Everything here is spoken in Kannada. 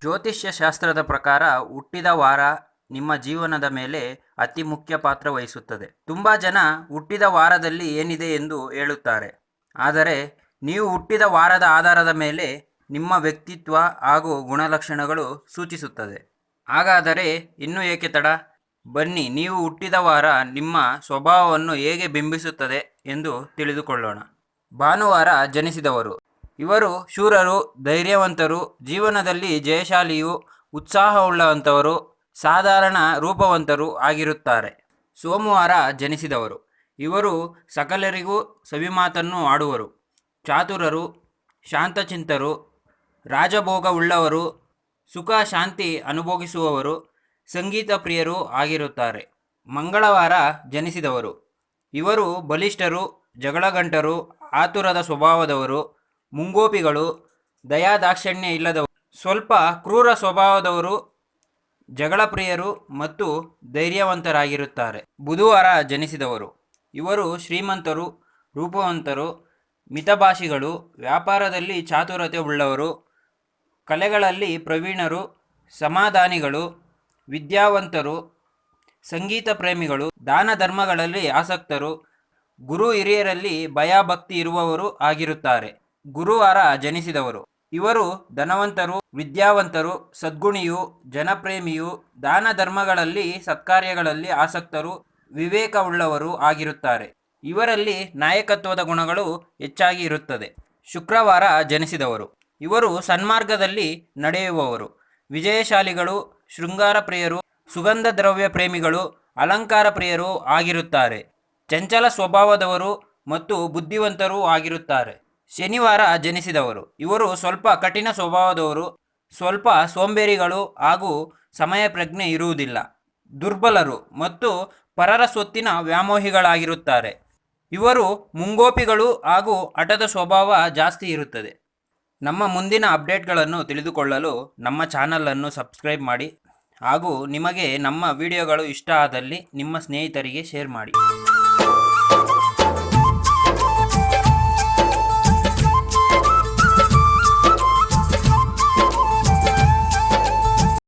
ಜ್ಯೋತಿಷ್ಯ ಶಾಸ್ತ್ರದ ಪ್ರಕಾರ ಹುಟ್ಟಿದ ವಾರ ನಿಮ್ಮ ಜೀವನದ ಮೇಲೆ ಅತಿ ಮುಖ್ಯ ಪಾತ್ರ ವಹಿಸುತ್ತದೆ. ತುಂಬಾ ಜನ ಹುಟ್ಟಿದ ವಾರದಲ್ಲಿ ಏನಿದೆ ಎಂದು ಹೇಳುತ್ತಾರೆ. ಆದರೆ ನೀವು ಹುಟ್ಟಿದ ವಾರದ ಆಧಾರದ ಮೇಲೆ ನಿಮ್ಮ ವ್ಯಕ್ತಿತ್ವ ಹಾಗೂ ಗುಣಲಕ್ಷಣಗಳು ಸೂಚಿಸುತ್ತದೆ. ಹಾಗಾದರೆ ಇನ್ನೂ ಏಕೆ ತಡ? ಬನ್ನಿ, ನೀವು ಹುಟ್ಟಿದ ವಾರ ನಿಮ್ಮ ಸ್ವಭಾವವನ್ನು ಹೇಗೆ ಬಿಂಬಿಸುತ್ತದೆ ಎಂದು ತಿಳಿದುಕೊಳ್ಳೋಣ. ಭಾನುವಾರ ಜನಿಸಿದವರು. ಇವರು ಶೂರರು, ಧೈರ್ಯವಂತರು, ಜೀವನದಲ್ಲಿ ಜಯಶಾಲಿಯು ಉತ್ಸಾಹವುಳ್ಳವಂಥವರು ಸಾಧಾರಣ ರೂಪವಂತರು ಆಗಿರುತ್ತಾರೆ. ಸೋಮವಾರ ಜನಿಸಿದವರು. ಇವರು ಸಕಲರಿಗೂ ಸವಿಮಾತನ್ನು ಆಡುವರು. ಚಾತುರರು, ಶಾಂತಚಿಂತರು, ರಾಜಭೋಗವುಳ್ಳವರು ಸುಖ ಶಾಂತಿ ಅನುಭೋಗಿಸುವವರು ಸಂಗೀತ ಪ್ರಿಯರು ಆಗಿರುತ್ತಾರೆ. ಮಂಗಳವಾರ ಜನಿಸಿದವರು. ಇವರು ಬಲಿಷ್ಠರು, ಜಗಳಗಂಟರು, ಆತುರದ ಸ್ವಭಾವದವರು ಮುಂಗೋಪಿಗಳು ದಯಾದಾಕ್ಷಿಣ್ಯ ಇಲ್ಲದವರು. ಸ್ವಲ್ಪ ಕ್ರೂರ ಸ್ವಭಾವದವರು, ಜಗಳಪ್ರಿಯರು ಮತ್ತು ಧೈರ್ಯವಂತರಾಗಿರುತ್ತಾರೆ. ಬುಧವಾರ ಜನಿಸಿದವರು. ಇವರು ಶ್ರೀಮಂತರು, ರೂಪವಂತರು, ಮಿತಭಾಷಿಗಳು, ವ್ಯಾಪಾರದಲ್ಲಿ ಚಾತುರತೆ ಉಳ್ಳವರು, ಕಲೆಗಳಲ್ಲಿ ಪ್ರವೀಣರು, ಸಮಾಧಾನಿಗಳು, ವಿದ್ಯಾವಂತರು, ಸಂಗೀತ ಪ್ರೇಮಿಗಳು, ದಾನ ಧರ್ಮಗಳಲ್ಲಿ ಆಸಕ್ತರು, ಗುರು ಹಿರಿಯರಲ್ಲಿ ಭಯಭಕ್ತಿ ಇರುವವರು ಆಗಿರುತ್ತಾರೆ. ಗುರುವಾರ ಜನಿಸಿದವರು. ಇವರು ಧನವಂತರು, ವಿದ್ಯಾವಂತರು, ಸದ್ಗುಣಿಯು, ಜನಪ್ರೇಮಿಯು, ದಾನ ಧರ್ಮಗಳಲ್ಲಿ ಸತ್ಕಾರ್ಯಗಳಲ್ಲಿ ಆಸಕ್ತರು, ವಿವೇಕವುಳ್ಳವರು ಆಗಿರುತ್ತಾರೆ. ಇವರಲ್ಲಿ ನಾಯಕತ್ವದ ಗುಣಗಳು ಹೆಚ್ಚಾಗಿ ಇರುತ್ತದೆ. ಶುಕ್ರವಾರ ಜನಿಸಿದವರು. ಇವರು ಸನ್ಮಾರ್ಗದಲ್ಲಿ ನಡೆಯುವವರು. ವಿಜಯಶಾಲಿಗಳು, ಶೃಂಗಾರ ಪ್ರಿಯರು, ಸುಗಂಧ ದ್ರವ್ಯ ಪ್ರೇಮಿಗಳು, ಅಲಂಕಾರ ಪ್ರಿಯರು ಆಗಿರುತ್ತಾರೆ. ಚಂಚಲ ಸ್ವಭಾವದವರು ಮತ್ತು ಬುದ್ಧಿವಂತರೂ ಆಗಿರುತ್ತಾರೆ. ಶನಿವಾರ ಜನಿಸಿದವರು. ಇವರು ಸ್ವಲ್ಪ ಕಠಿಣ ಸ್ವಭಾವದವರು, ಸ್ವಲ್ಪ ಸೋಂಬೇರಿಗಳು ಹಾಗೂ ಸಮಯ ಪ್ರಜ್ಞೆ ಇರುವುದಿಲ್ಲ. ದುರ್ಬಲರು ಮತ್ತು ಪರರ ಸ್ವತ್ತಿನ ವ್ಯಾಮೋಹಿಗಳಾಗಿರುತ್ತಾರೆ. ಇವರು ಮುಂಗೋಪಿಗಳು ಹಾಗೂ ಹಠದ ಸ್ವಭಾವ ಜಾಸ್ತಿ ಇರುತ್ತದೆ. ನಮ್ಮ ಮುಂದಿನ ಅಪ್ಡೇಟ್ಗಳನ್ನು ತಿಳಿದುಕೊಳ್ಳಲು ನಮ್ಮ ಚಾನಲನ್ನು ಸಬ್ಸ್ಕ್ರೈಬ್ ಮಾಡಿ ಹಾಗೂ ನಿಮಗೆ ನಮ್ಮ ವಿಡಿಯೋಗಳು ಇಷ್ಟ ಆದಲ್ಲಿ ನಿಮ್ಮ ಸ್ನೇಹಿತರಿಗೆ ಶೇರ್ ಮಾಡಿ.